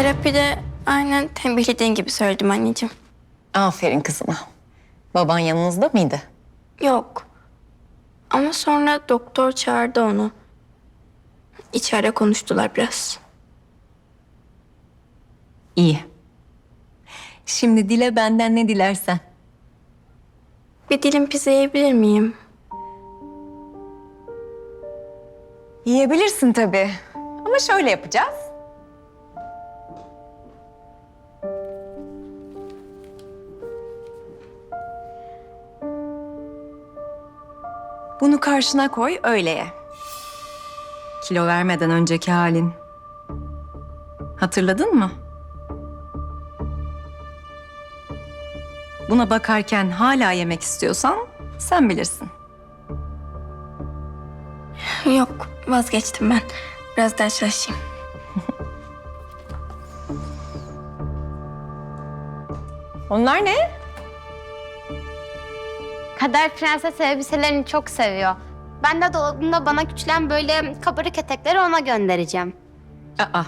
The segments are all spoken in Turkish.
Terapide aynen tembihlediğin gibi söyledim anneciğim. Aferin kızıma. Baban yanınızda mıydı? Yok. Ama sonra doktor çağırdı onu. İçeride konuştular biraz. İyi. Şimdi dile benden ne dilersen. Bir dilim pizza yiyebilir miyim? Yiyebilirsin tabii. Ama şöyle yapacağız. Bunu karşına koy, öyle ye. Kilo vermeden önceki halin. Hatırladın mı? Buna bakarken hala yemek istiyorsan sen bilirsin. Yok vazgeçtim ben. Biraz daha çalışayım. Onlar ne? Kader prenses elbiselerini çok seviyor. Ben de dolabımda bana küçülen böyle kabarık etekleri ona göndereceğim. Aa.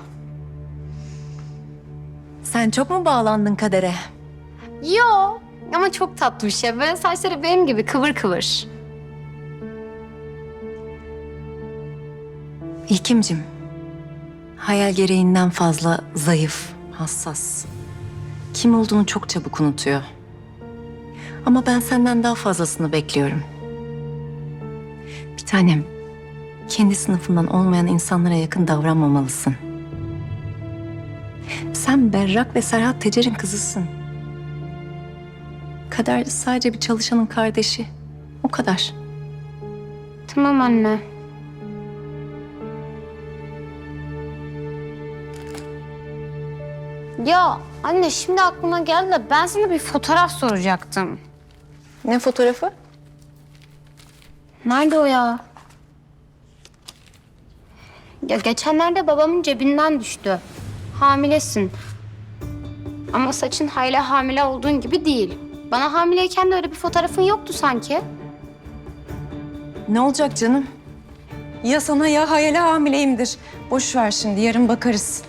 Sen çok mu bağlandın kadere? Yo ama çok tatlı bir şey. Böyle saçları benim gibi kıvır kıvır. İlkimcim, hayal gereğinden fazla zayıf, hassas. Kim olduğunu çok çabuk unutuyor. Ama ben senden daha fazlasını bekliyorum. Bir tanem, kendi sınıfından olmayan insanlara yakın davranmamalısın. Sen Berrak ve Serhat Tecer'in kızısın. Kader sadece bir çalışanın kardeşi. O kadar. Tamam anne. Ya anne şimdi aklıma geldi de ben sana bir fotoğraf soracaktım. Ne fotoğrafı? Nerede o ya? Ya geçenlerde babamın cebinden düştü. Hamilesin. Ama saçın hala hamile olduğun gibi değil. Bana hamileyken de öyle bir fotoğrafın yoktu sanki. Ne olacak canım? Ya sana ya hayale hamileyimdir. Boş ver şimdi yarın bakarız.